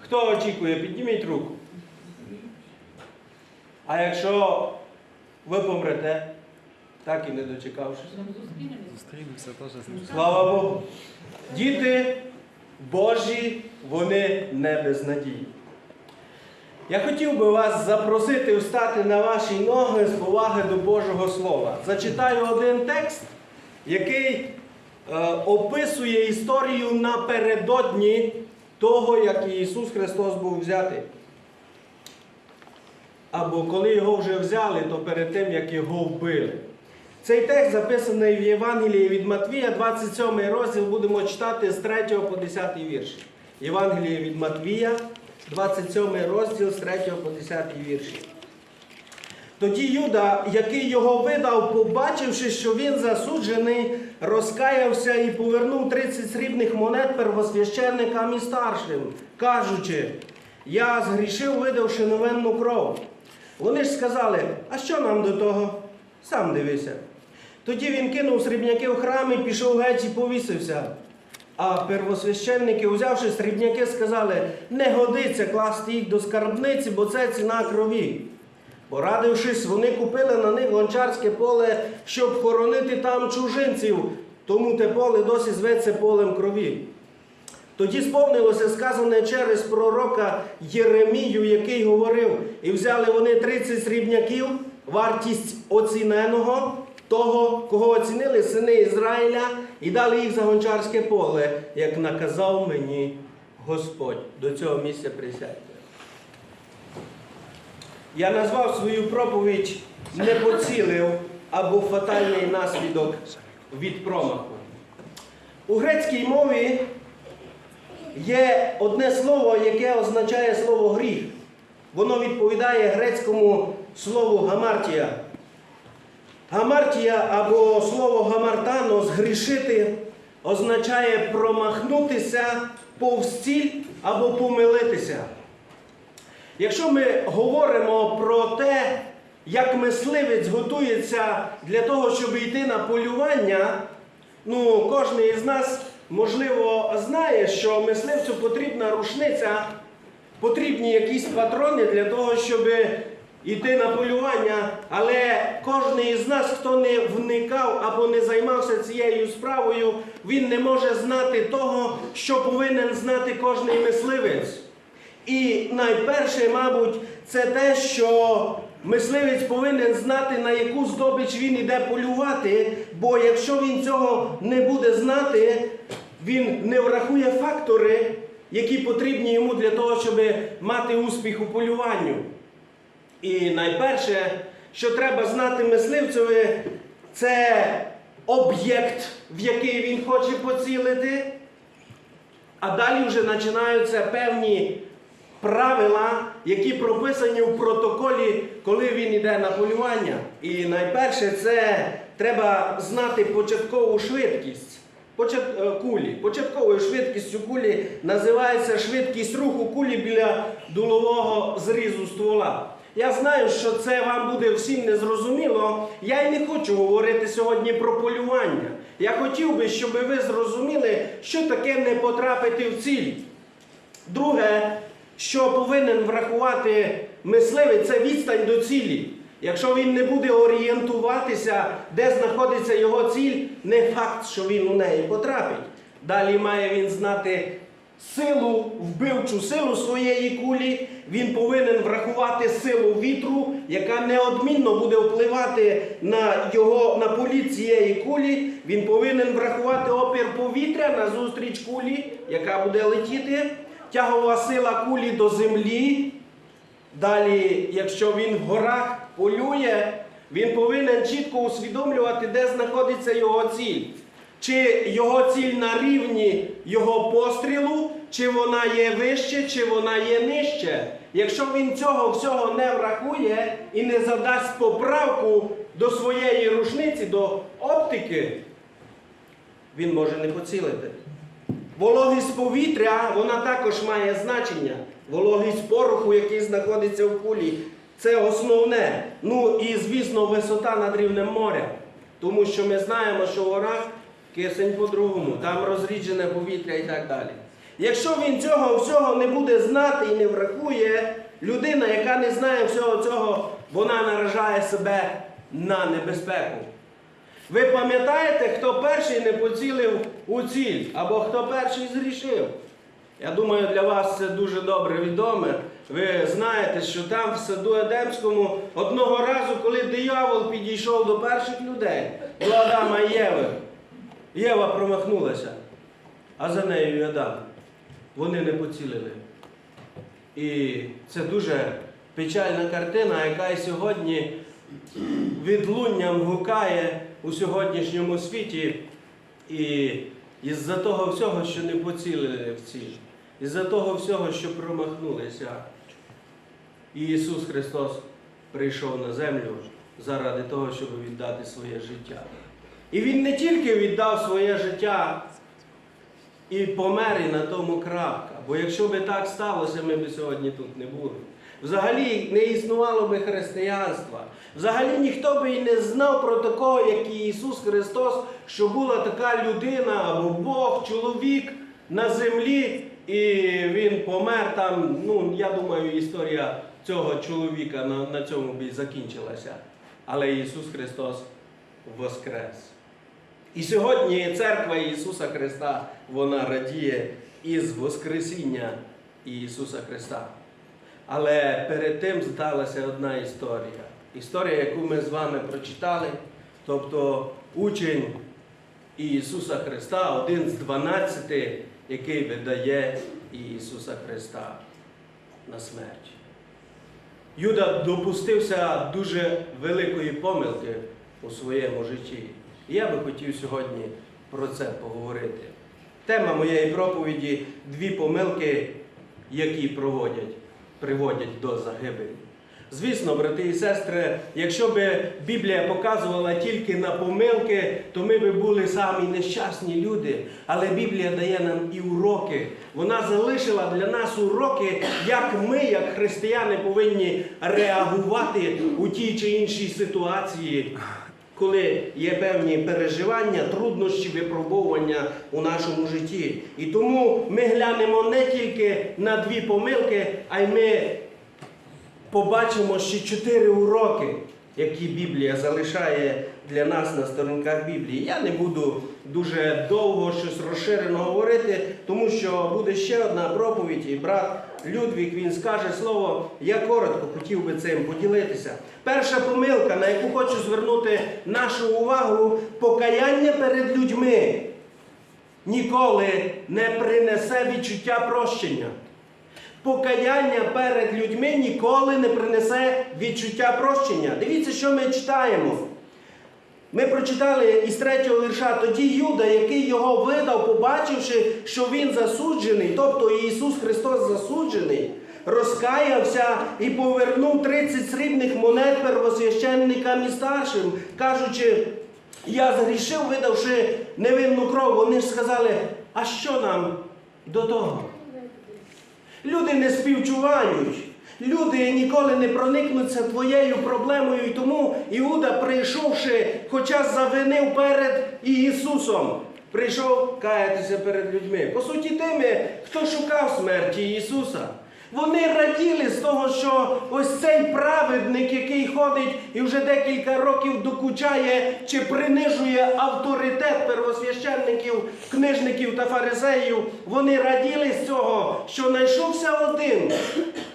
Хто очікує, підніміть руку. А якщо ви помрете, так і не дочекавшись. Зустрінемося теж. Слава Богу. Діти Божі, вони не без надії. Я хотів би вас запросити встати на ваші ноги з поваги до Божого Слова. Зачитаю один текст, який е, описує історію напередодні того, як Ісус Христос був взятий. Або коли його вже взяли, то перед тим, як його вбили. Цей текст записаний в Євангелії від Матвія, 27 розділ, будемо читати з 3 по 10 вірш. Євангеліє від Матвія, 27 розділ з 3 по 10 вірші. Тоді Юда, який його видав, побачивши, що він засуджений, розкаявся і повернув 30 срібних монет первосвященникам і старшим, кажучи, я згрішив, видавши новенну кров. Вони ж сказали, а що нам до того? Сам дивися. Тоді він кинув срібняки в храм і пішов геть і повісився. А первосвященники, узявши срібняки, сказали, не годиться класти їх до скарбниці, бо це ціна крові. Порадившись, вони купили на них гончарське поле, щоб хоронити там чужинців, тому те поле досі зветься полем крові. Тоді сповнилося сказане через пророка Єремію, який говорив, і взяли вони 30 срібняків, вартість оціненого, того, кого оцінили сини Ізраїля, і дали їх за гончарське поле, як наказав мені Господь. До цього місця присядьте. Я назвав свою проповідь не поцілив або фатальний наслідок від промаху. У грецькій мові є одне слово, яке означає слово гріх. Воно відповідає грецькому слову гамартія. Гамартія або слово гамартано згрішити означає промахнутися повз ціль або помилитися. Якщо ми говоримо про те, як мисливець готується для того, щоб йти на полювання, ну, кожен із нас, можливо, знає, що мисливцю потрібна рушниця, потрібні якісь патрони для того, щоб йти на полювання. Але кожен із нас, хто не вникав або не займався цією справою, він не може знати того, що повинен знати кожний мисливець. І найперше, мабуть, це те, що мисливець повинен знати, на яку здобич він іде полювати, бо якщо він цього не буде знати, він не врахує фактори, які потрібні йому для того, щоб мати успіх у полюванню. І найперше, що треба знати мисливцеві, це об'єкт, в який він хоче поцілити. А далі вже починаються певні правила, які прописані в протоколі, коли він йде на полювання. І найперше це треба знати початкову швидкість. Е, Кулі. Початковою швидкістю кулі називається швидкість руху кулі біля дулового зрізу ствола. Я знаю, що це вам буде всім незрозуміло. Я й не хочу говорити сьогодні про полювання. Я хотів би, щоб ви зрозуміли, що таке не потрапити в ціль. Друге, що повинен врахувати мисливець, це відстань до цілі. Якщо він не буде орієнтуватися, де знаходиться його ціль, не факт, що він у неї потрапить. Далі має він знати силу, вбивчу силу своєї кулі. Він повинен врахувати силу вітру, яка неодмінно буде впливати на його на політ цієї кулі. Він повинен врахувати опір повітря на зустріч кулі, яка буде летіти. Тягова сила кулі до землі. Далі, якщо він в горах полює, він повинен чітко усвідомлювати, де знаходиться його ціль. Чи його ціль на рівні його пострілу, чи вона є вище, чи вона є нижче. Якщо він цього всього не врахує і не задасть поправку до своєї рушниці, до оптики, він може не поцілити. Вологість повітря, вона також має значення. Вологість пороху, який знаходиться в кулі, це основне. Ну і, звісно, висота над рівнем моря. Тому що ми знаємо, що в горах кисень по-другому, там розріджене повітря і так далі. Якщо він цього всього не буде знати і не врахує, людина, яка не знає всього цього, вона наражає себе на небезпеку. Ви пам'ятаєте, хто перший не поцілив у ціль, або хто перший зрішив? Я думаю, для вас це дуже добре відоме. Ви знаєте, що там в саду Едемському одного разу, коли диявол підійшов до перших людей, до Адама і Єви, Єва промахнулася, а за нею і Адам. Вони не поцілили. І це дуже печальна картина, яка і сьогодні відлунням гукає у сьогоднішньому світі. І із-за того всього, що не поцілили в ціль, із-за того всього, що промахнулися. І Ісус Христос прийшов на землю заради того, щоб віддати своє життя. І Він не тільки віддав своє життя і помер і на тому крапка. Бо якщо би так сталося, ми б сьогодні тут не були. Взагалі не існувало би християнства. Взагалі ніхто би і не знав про такого, як Ісус Христос, що була така людина або Бог, чоловік на землі, і Він помер там. Ну, я думаю, історія цього чоловіка на, на цьому б і закінчилася. Але Ісус Христос воскрес. І сьогодні церква Ісуса Христа вона радіє із Воскресіння Ісуса Христа. Але перед тим сталася одна історія. Історія, яку ми з вами прочитали, тобто учень Ісуса Христа, один з дванадцяти, який видає Ісуса Христа на смерть. Юда допустився дуже великої помилки у своєму житті. І я би хотів сьогодні про це поговорити. Тема моєї проповіді дві помилки, які проводять, приводять до загибелі. Звісно, брати і сестри, якщо б Біблія показувала тільки на помилки, то ми б були самі нещасні люди. Але Біблія дає нам і уроки. Вона залишила для нас уроки, як ми, як християни, повинні реагувати у тій чи іншій ситуації, коли є певні переживання, труднощі, випробовування у нашому житті. І тому ми глянемо не тільки на дві помилки, а й ми побачимо ще чотири уроки, які Біблія залишає для нас на сторінках Біблії. Я не буду дуже довго щось розширено говорити, тому що буде ще одна проповідь, і брат Людвік він скаже слово. Я коротко хотів би цим поділитися. Перша помилка, на яку хочу звернути нашу увагу, покаяння перед людьми ніколи не принесе відчуття прощення. Покаяння перед людьми ніколи не принесе відчуття прощення. Дивіться, що ми читаємо. Ми прочитали із третього вірша, тоді Юда, який його видав, побачивши, що він засуджений, тобто Ісус Христос засуджений, розкаявся і повернув 30 срібних монет первосвященникам і старшим, кажучи, я згрішив, видавши невинну кров. Вони ж сказали, а що нам до того? Люди не співчувають. Люди ніколи не проникнуться твоєю проблемою, і тому Іуда, прийшовши, хоча завинив перед Ісусом, прийшов каятися перед людьми. По суті, тими, хто шукав смерті Ісуса. Вони раділи з того, що ось цей праведник, який ходить і вже декілька років докучає чи принижує авторитет первосвященників, книжників та фарисеїв, вони раділи з цього, що знайшовся один,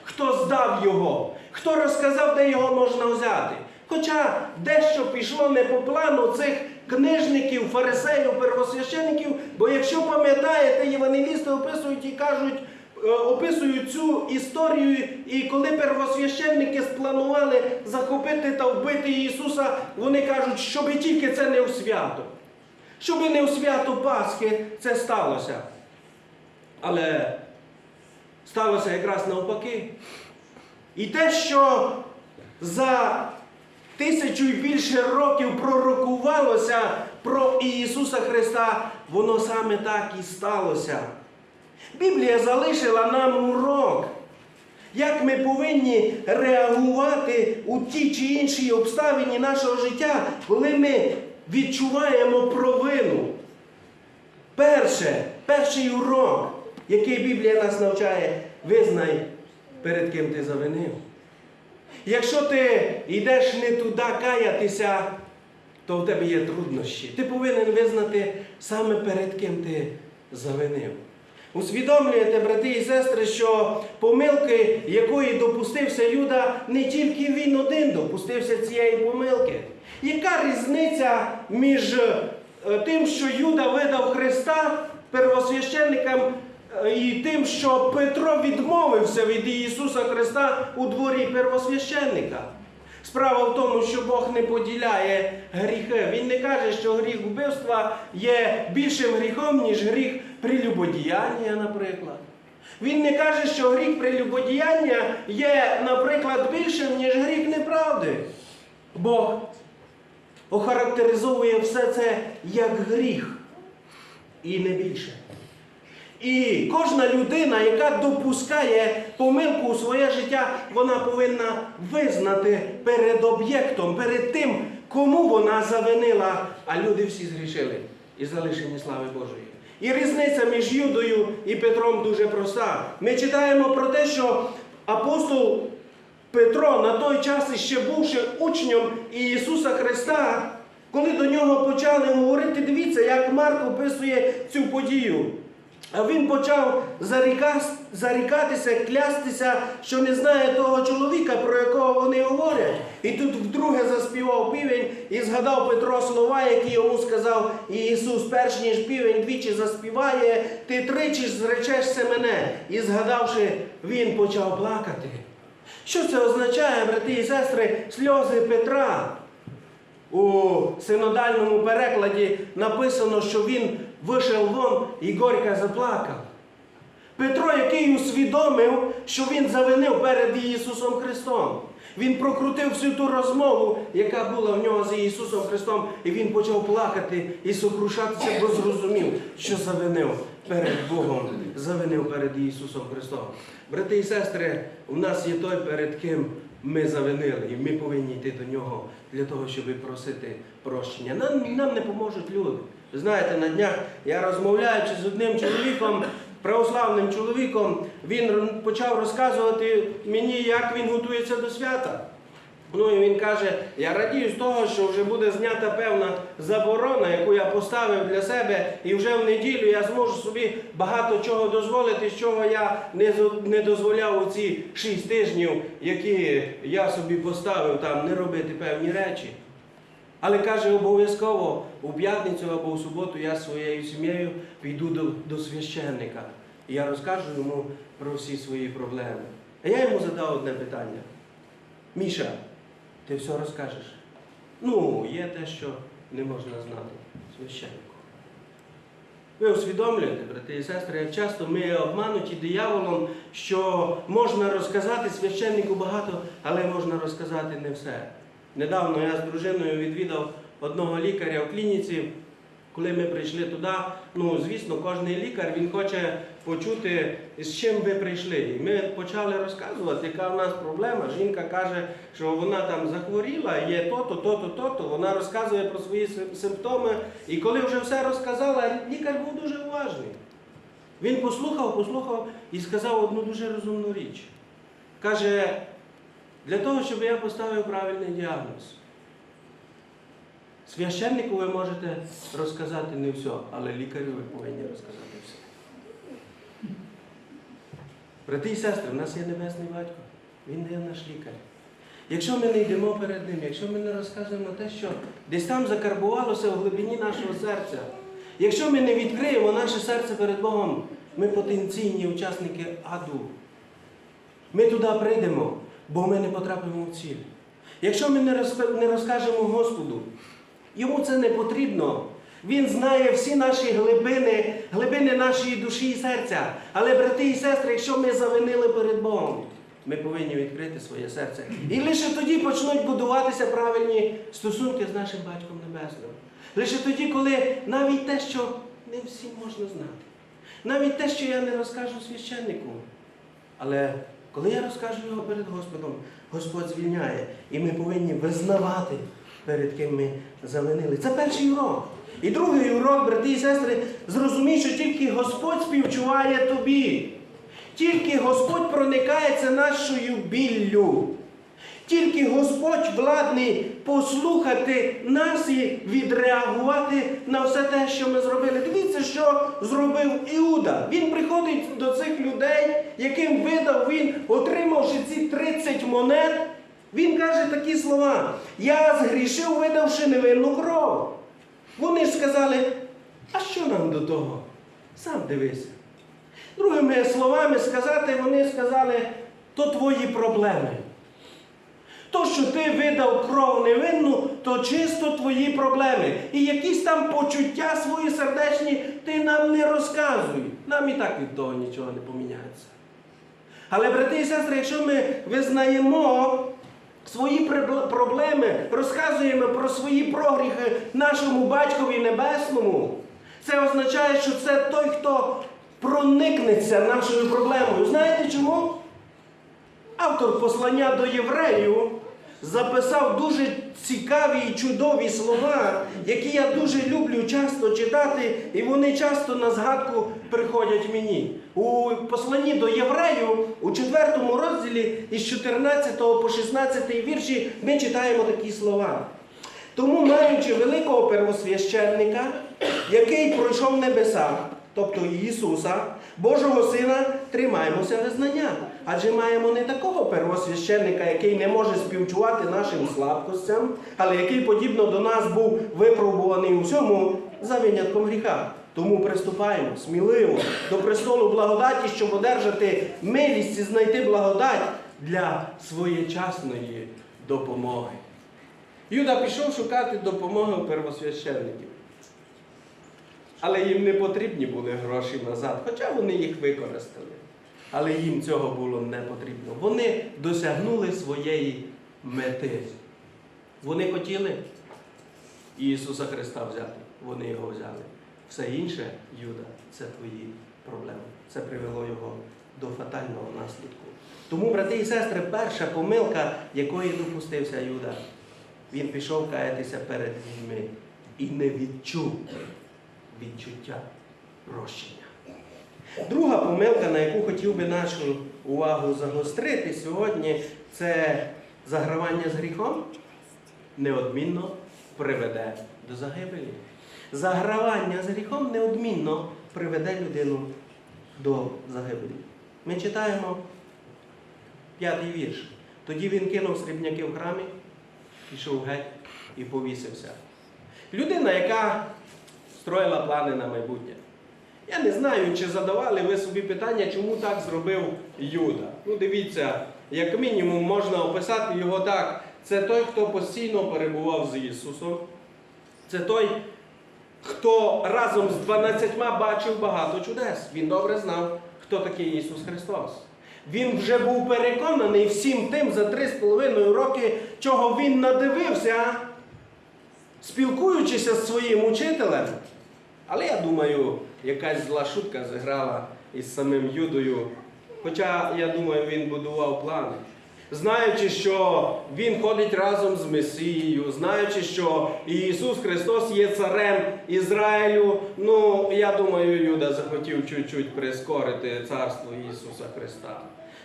хто здав його, хто розказав, де його можна взяти. Хоча дещо пішло не по плану цих книжників, фарисеїв, первосвящеників, бо якщо пам'ятаєте, євангелісти описують і кажуть, описують цю історію, і коли первосвященники спланували захопити та вбити Ісуса, вони кажуть, щоби тільки це не у свято. Щоби не у свято Пасхи це сталося. Але сталося якраз навпаки. І те, що за тисячу і більше років пророкувалося про Ісуса Христа, воно саме так і сталося. Біблія залишила нам урок, як ми повинні реагувати у ті чи іншій обставині нашого життя, коли ми відчуваємо провину. Перше, перший урок. який Біблія нас навчає, визнай, перед ким ти завинив. Якщо ти йдеш не туди каятися, то в тебе є труднощі. Ти повинен визнати саме перед ким ти завинив. Усвідомлюєте, брати і сестри, що помилки, якої допустився Юда, не тільки він один допустився цієї помилки. Яка різниця між е, тим, що Юда видав Христа первосвященникам, е, і тим, що Петро відмовився від Ісуса Христа у дворі первосвященника? Справа в тому, що Бог не поділяє гріхи. Він не каже, що гріх вбивства є більшим гріхом, ніж гріх прелюбодіяння, наприклад. Він не каже, що гріх прелюбодіяння є, наприклад, більшим, ніж гріх неправди. Бог охарактеризовує все це як гріх і не більше. І кожна людина, яка допускає помилку у своє життя, вона повинна визнати перед об'єктом, перед тим, кому вона завинила, а люди всі згрішили і залишені слави Божої. І різниця між Юдою і Петром дуже проста. Ми читаємо про те, що апостол Петро на той час, іще бувши учнем Ісуса Христа, коли до нього почали говорити, дивіться, як Марк описує цю подію. А він почав зарікатися, клястися, що не знає того чоловіка, про якого вони говорять. І тут вдруге заспівав півень і згадав Петро слова, які йому сказав Ісус, перш ніж півень двічі заспіває, ти тричі зречешся мене. І згадавши, він почав плакати. Що це означає, брати і сестри, сльози Петра? У синодальному перекладі написано, що він вийшов вон і горько заплакав. Петро, який усвідомив, що він завинив перед Ісусом Христом. Він прокрутив всю ту розмову, яка була в нього з Ісусом Христом, і він почав плакати і сокрушатися, бо зрозумів, що завинив перед Богом, завинив перед Ісусом Христом. Брати і сестри, у нас є той, перед ким ми завинили, і ми повинні йти до нього для того, щоб просити прощення. Нам, нам не поможуть люди. Знаєте, на днях я розмовляючи з одним чоловіком, православним чоловіком, він почав розказувати мені, як він готується до свята. Ну і він каже: я радію з того, що вже буде знята певна заборона, яку я поставив для себе, і вже в неділю я зможу собі багато чого дозволити, з чого я не дозволяв у ці шість тижнів, які я собі поставив там не робити певні речі. Але каже, обов'язково у п'ятницю або у суботу я своєю сім'єю піду до, до священника. І я розкажу йому про всі свої проблеми. А я йому задав одне питання. Міша, ти все розкажеш? Ну, є те, що не можна знати священнику. Ви усвідомлюєте, брати і сестри, як часто ми обмануті дияволом, що можна розказати священнику багато, але можна розказати не все. Недавно я з дружиною відвідав одного лікаря в клініці. Коли ми прийшли туди, ну звісно, кожен лікар він хоче почути, з чим ви прийшли. І ми почали розказувати, яка в нас проблема. Жінка каже, що вона там захворіла, є то-то, то-то, то-то. Вона розказує про свої симптоми. І коли вже все розказала, лікар був дуже уважний. Він послухав, послухав і сказав одну дуже розумну річ. Каже, для того, щоб я поставив правильний діагноз. Священнику ви можете розказати не все, але лікарю ви повинні розказати все. Брати і сестри, в нас є Небесний Батько, Він є наш лікар. Якщо ми не йдемо перед Ним, якщо ми не розказуємо те, що десь там закарбувалося в глибині нашого серця, якщо ми не відкриємо наше серце перед Богом, ми потенційні учасники аду. Ми туди прийдемо, бо ми не потрапимо в ціль. Якщо ми не розкажемо Господу, йому це не потрібно. Він знає всі наші глибини, глибини нашої душі і серця. Але, брати і сестри, якщо ми завинили перед Богом, ми повинні відкрити своє серце. І лише тоді почнуть будуватися правильні стосунки з нашим Батьком Небесним. Лише тоді, коли навіть те, що не всім можна знати, навіть те, що я не розкажу священнику, але коли я розкажу його перед Господом, Господь звільняє, і ми повинні визнавати перед ким ми завинили. Це перший урок. І другий урок, брати і сестри, зрозумій, що тільки Господь співчуває тобі. Тільки Господь проникається нашою біллю. Тільки Господь владний послухати нас і відреагувати на все те, що ми зробили. Дивіться, що зробив Іуда. Він приходить до цих людей, яким видав він, отримавши ці 30 монет. Він каже такі слова: Я згрішив, видавши невинну кров. Вони ж сказали, а що нам до того? Сам дивися. Другими словами сказати, вони сказали, то твої проблеми. То, що ти видав кров невинну, то чисто твої проблеми. І якісь там почуття свої сердечні ти нам не розказуй. Нам і так від того нічого не поміняється. Але, брати і сестри, якщо ми визнаємо свої проблеми, розказуємо про свої прогріхи нашому батькові небесному, це означає, що це той, хто проникнеться нашою проблемою. Знаєте чому? Автор послання до євреїв записав дуже цікаві і чудові слова, які я дуже люблю часто читати, і вони часто на згадку приходять мені. У посланні до євреїв у 4 розділі із 14 по 16 вірші ми читаємо такі слова. Тому, маючи великого первосвященника, який пройшов небеса, тобто Ісуса, Божого Сина, тримаємося визнання. Адже маємо не такого первосвященника, який не може співчувати нашим слабкостям, але який, подібно до нас, був випробуваний у всьому за винятком гріха. Тому приступаємо сміливо до престолу благодаті, щоб одержати милість і знайти благодать для своєчасної допомоги. Юда пішов шукати допомоги у первосвященників. Але їм не потрібні були гроші назад, хоча вони їх використали. Але їм цього було не потрібно. Вони досягнули своєї мети. Вони хотіли Ісуса Христа взяти. Вони його взяли. Все інше, Юда, це твої проблеми. Це привело його до фатального наслідку. Тому, брати і сестри, перша помилка, якої допустився Юда, він пішов каятися перед людьми і не відчув відчуття прощення. Друга помилка, на яку хотів би нашу увагу загострити сьогодні, це загравання з гріхом неодмінно приведе до загибелі. Загравання з гріхом неодмінно приведе людину до загибелі. Ми читаємо п'ятий вірш. Тоді він кинув срібняки в храмі, пішов геть і повісився. Людина, яка строїла плани на майбутнє. Я не знаю, чи задавали ви собі питання, чому так зробив Юда. Ну, дивіться, як мінімум можна описати його так. Це той, хто постійно перебував з Ісусом. Це той, хто разом з 12 бачив багато чудес. Він добре знав, хто такий Ісус Христос. Він вже був переконаний всім тим за три з половиною роки, чого він надивився, спілкуючися з своїм учителем. Але я думаю, якась зла шутка зіграла із самим Юдою. Хоча, я думаю, він будував плани. Знаючи, що Він ходить разом з Месією, знаючи, що Ісус Христос є царем Ізраїлю, ну, я думаю, Юда захотів чуть-чуть прискорити царство Ісуса Христа.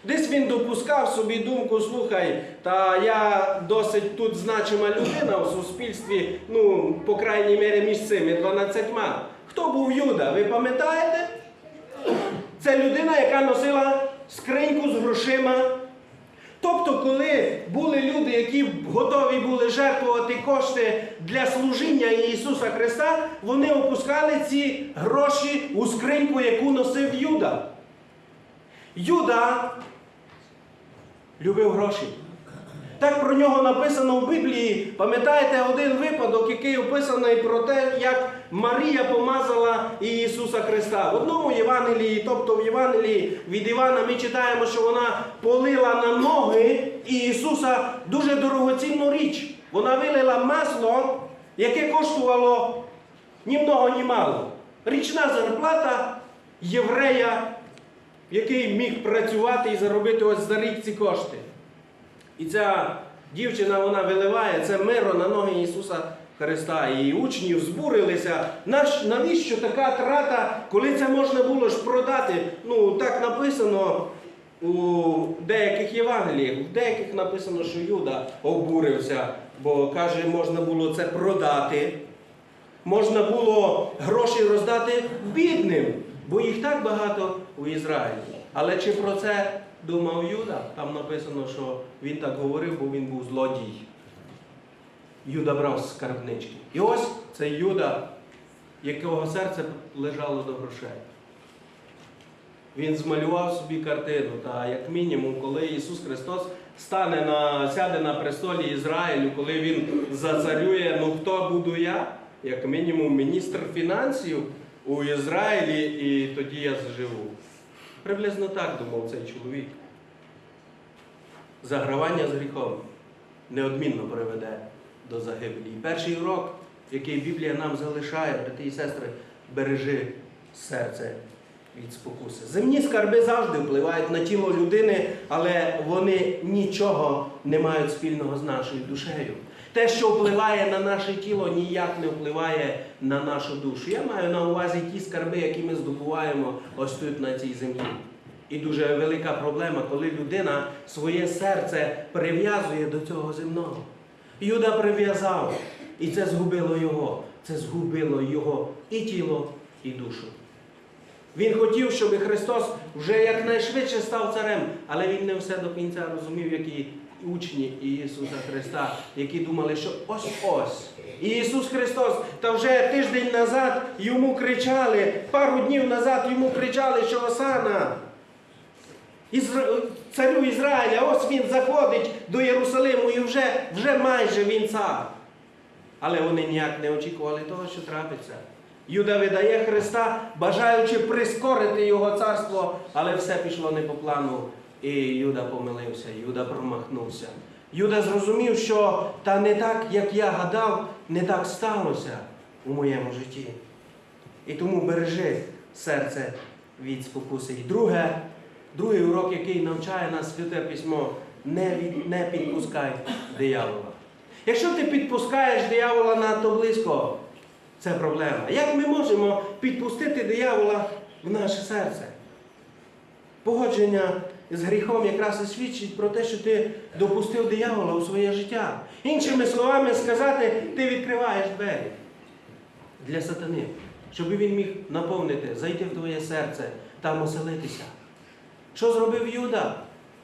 Десь він допускав собі думку, слухай, та я досить тут значима людина у суспільстві, ну, по крайній мірі, між цими 12. Хто був Юда? Ви пам'ятаєте? Це людина, яка носила скриньку з грошима. Тобто, коли були люди, які готові були жертвувати кошти для служіння Ісуса Христа, вони опускали ці гроші у скриньку, яку носив Юда. Юда любив гроші. Так про нього написано в Біблії. Пам'ятаєте один випадок, який описаний про те, як Марія помазала Ісуса Христа. В одному Євангелії, тобто в Євангелії від Івана, ми читаємо, що вона полила на ноги Ісуса дуже дорогоцінну річ. Вона вилила масло, яке коштувало ні много, ні мало. Річна зарплата єврея, який міг працювати і заробити ось за рік ці кошти. І ця Дівчина вона виливає це миро на ноги Ісуса Христа. І учні збурилися. Наш, навіщо така трата, коли це можна було ж продати? Ну, так написано у деяких Євангеліях, в деяких написано, що Юда обурився, бо каже, можна було це продати. Можна було гроші роздати бідним, бо їх так багато у Ізраїлі. Але чи про це думав Юда? Там написано, що він так говорив, бо він був злодій. Юда брав скарбнички. І ось це Юда, якого серце лежало до грошей. Він змалював собі картину, та як мінімум, коли Ісус Христос стане на, сяде на престолі Ізраїлю, коли Він зацарює, ну хто буду я? Як мінімум міністр фінансів у Ізраїлі, і тоді я заживу. Приблизно так думав цей чоловік. Загравання з гріхом неодмінно приведе до загибелі. І перший урок, який Біблія нам залишає, брати і сестри, бережи серце від спокуси. Земні скарби завжди впливають на тіло людини, але вони нічого не мають спільного з нашою душею. Те, що впливає на наше тіло, ніяк не впливає на нашу душу. Я маю на увазі ті скарби, які ми здобуваємо ось тут на цій землі. І дуже велика проблема, коли людина своє серце прив'язує до цього земного. Юда прив'язав, і це згубило його. Це згубило його і тіло, і душу. Він хотів, щоб Христос вже якнайшвидше став царем, але він не все до кінця розумів, як і учні Ісуса Христа, які думали, що ось-ось. І Ісус Христос, та вже тиждень назад йому кричали, пару днів назад йому кричали, що Осана. Ізра... Царю Ізраїля, ось він заходить до Єрусалиму і вже, вже майже він цар. Але вони ніяк не очікували того, що трапиться. Юда видає Христа, бажаючи прискорити його царство, але все пішло не по плану. І Юда помилився, Юда промахнувся. Юда зрозумів, що та не так, як я гадав, не так сталося у моєму житті. І тому бережи серце від спокуси. І друге, другий урок, який навчає нас святе письмо, не, від, не підпускай диявола. Якщо ти підпускаєш диявола надто близько, це проблема. Як ми можемо підпустити диявола в наше серце? Погодження з гріхом якраз і свідчить про те, що ти допустив диявола у своє життя. Іншими словами сказати, ти відкриваєш двері для сатани, щоб він міг наповнити, зайти в твоє серце, там оселитися. Що зробив Юда?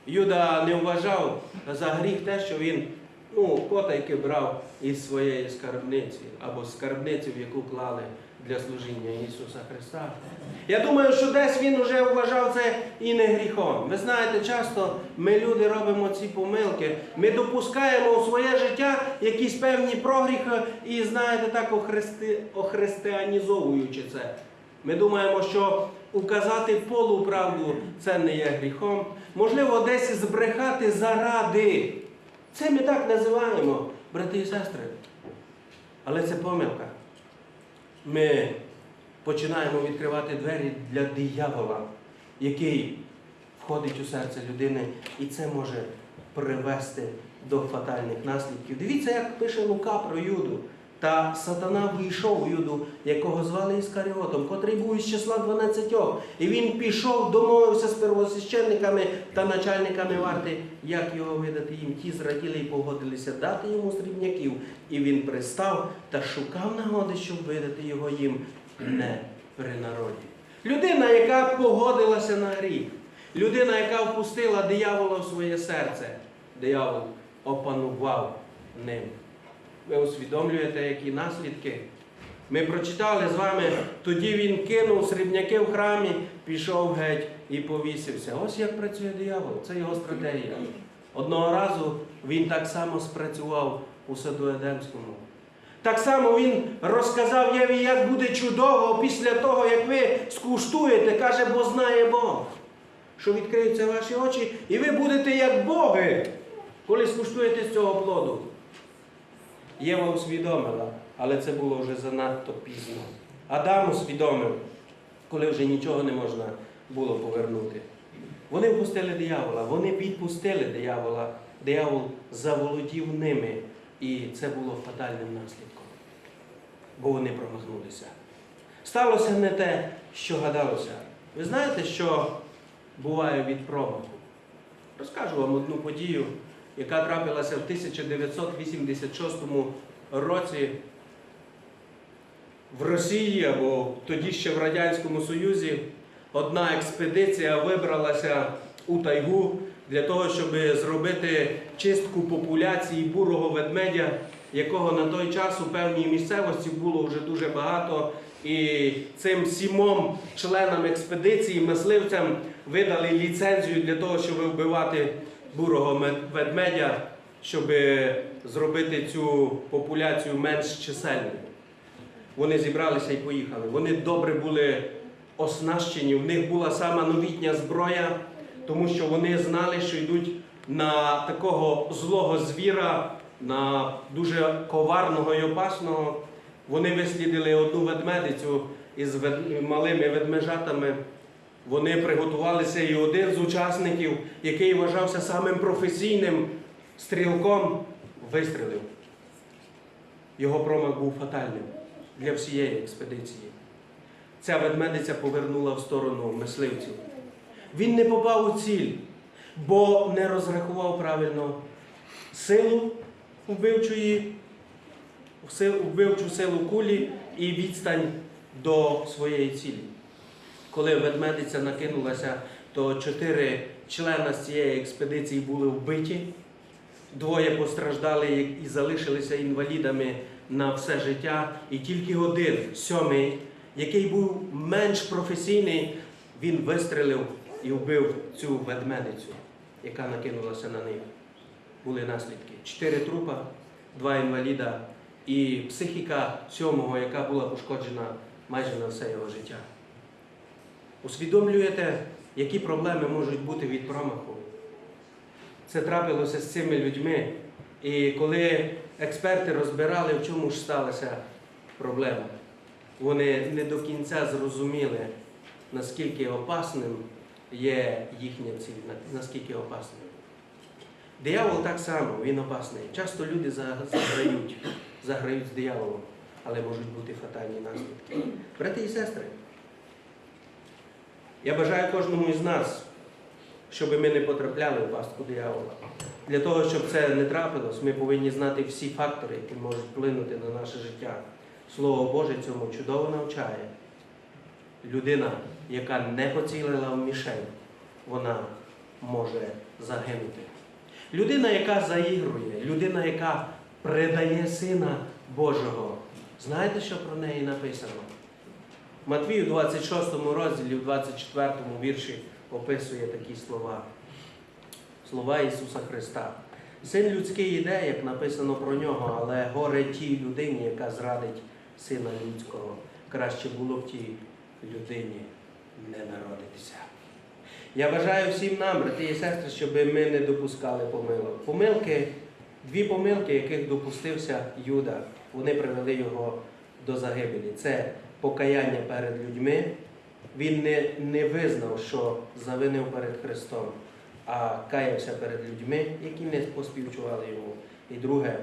Юда не вважав за гріх те, що він ну, котайки брав із своєї скарбниці або скарбниці, в яку клали для служіння Ісуса Христа. Я думаю, що десь він вже вважав це і не гріхом. Ви знаєте, часто ми люди робимо ці помилки. Ми допускаємо у своє життя якісь певні прогріхи і, знаєте, так охрести, охристианізовуючи це. Ми думаємо, що указати полуправду це не є гріхом. Можливо, десь збрехати заради. Це ми так називаємо, брати і сестри. Але це помилка. Ми починаємо відкривати двері для диявола, який входить у серце людини, і це може привести до фатальних наслідків. Дивіться, як пише Лука про Юду. Та сатана вийшов Юду, якого звали Іскаріотом, котрий був із числа дванадцятьох. І він пішов, домовився з первосвященниками та начальниками варти, як його видати їм. Ті зраділи і погодилися дати йому срібняків. І він пристав та шукав нагоди, щоб видати його їм не при народі. Людина, яка погодилася на гріх, людина, яка впустила диявола в своє серце, диявол опанував ним. Ви усвідомлюєте, які наслідки? Ми прочитали з вами, тоді він кинув срібняки в храмі, пішов геть і повісився. Ось як працює диявол, це його стратегія. Одного разу він так само спрацював у саду Едемському. Так само він розказав Єві, як буде чудово після того, як ви скуштуєте, каже, бо знає Бог, що відкриються ваші очі, і ви будете як Боги, коли скуштуєте з цього плоду. Єва усвідомила, але це було вже занадто пізно. Адам усвідомив, коли вже нічого не можна було повернути. Вони впустили диявола, вони підпустили диявола диявол заволодів ними, і це було фатальним наслідком, бо вони промахнулися. Сталося не те, що гадалося. Ви знаєте, що буває від промаху? Розкажу вам одну подію, яка трапилася в 1986 році в Росії або тоді ще в Радянському Союзі. Одна експедиція вибралася у тайгу для того, щоб зробити чистку популяції бурого ведмедя, якого на той час у певній місцевості було вже дуже багато. І цим сімом членам експедиції, мисливцям видали ліцензію для того, щоб вбивати бурого ведмедя, щоб зробити цю популяцію менш чисельною. Вони зібралися і поїхали. Вони добре були оснащені, в них була сама новітня зброя, тому що вони знали, що йдуть на такого злого звіра, на дуже коварного і опасного. Вони вислідили одну ведмедицю із малими ведмежатами. Вони приготувалися, і один з учасників, який вважався самим професійним стрілком, вистрілив. Його промах був фатальним для всієї експедиції. Ця ведмедиця повернула в сторону мисливців. Він не попав у ціль, бо не розрахував правильно силу вбивчої, вбивчу силу кулі і відстань до своєї цілі. Коли ведмедиця накинулася, то чотири члена з цієї експедиції були вбиті. Двоє постраждали і залишилися інвалідами на все життя. І тільки один, сьомий, який був менш професійний, він вистрелив і вбив цю ведмедицю, яка накинулася на них. Були наслідки. Чотири трупа, два інваліда і психіка сьомого, яка була пошкоджена майже на все його життя. Усвідомлюєте, які проблеми можуть бути від промаху? Це трапилося з цими людьми. І коли експерти розбирали, в чому ж сталася проблема, вони не до кінця зрозуміли, наскільки опасним є їхня ціль, наскільки опасним. Диявол так само, він опасний. Часто люди заграють, заграють з дияволом, але можуть бути фатальні наслідки. Брати і сестри, я бажаю кожному із нас, щоб ми не потрапляли в пастку диявола. Для того, щоб це не трапилось, ми повинні знати всі фактори, які можуть вплинути на наше життя. Слово Боже цьому чудово навчає. Людина, яка не поцілила в мішень, вона може загинути. Людина, яка заігрує, людина, яка предає Сина Божого. Знаєте, що про неї написано? Матвію 26 розділі, в 24 вірші описує такі слова. Слова Ісуса Христа. Син людський йде, як написано про нього, але горе тій людині, яка зрадить Сина людського. Краще було б тій людині не народитися. Я бажаю всім нам, брати і сестри, щоб ми не допускали помилок. Помилки, дві помилки, яких допустився Юда, вони привели його до загибелі. Це покаяння перед людьми. Він не, не визнав, що завинив перед Христом, а каявся перед людьми, які не поспівчували йому. І друге,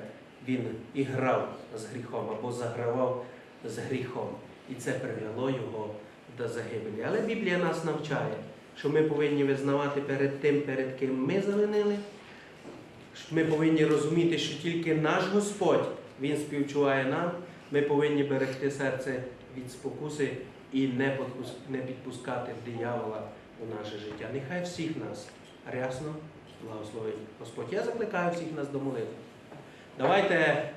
він і грав з гріхом або загравав з гріхом. І це привело його до загибелі. Але Біблія нас навчає, що ми повинні визнавати перед тим, перед ким ми завинили. Ми повинні розуміти, що тільки наш Господь Він співчуває нам. Ми повинні берегти серце від спокуси і не підпускати диявола у наше життя. Нехай всіх нас рясно благословить Господь. Я закликаю всіх нас до молитви. Давайте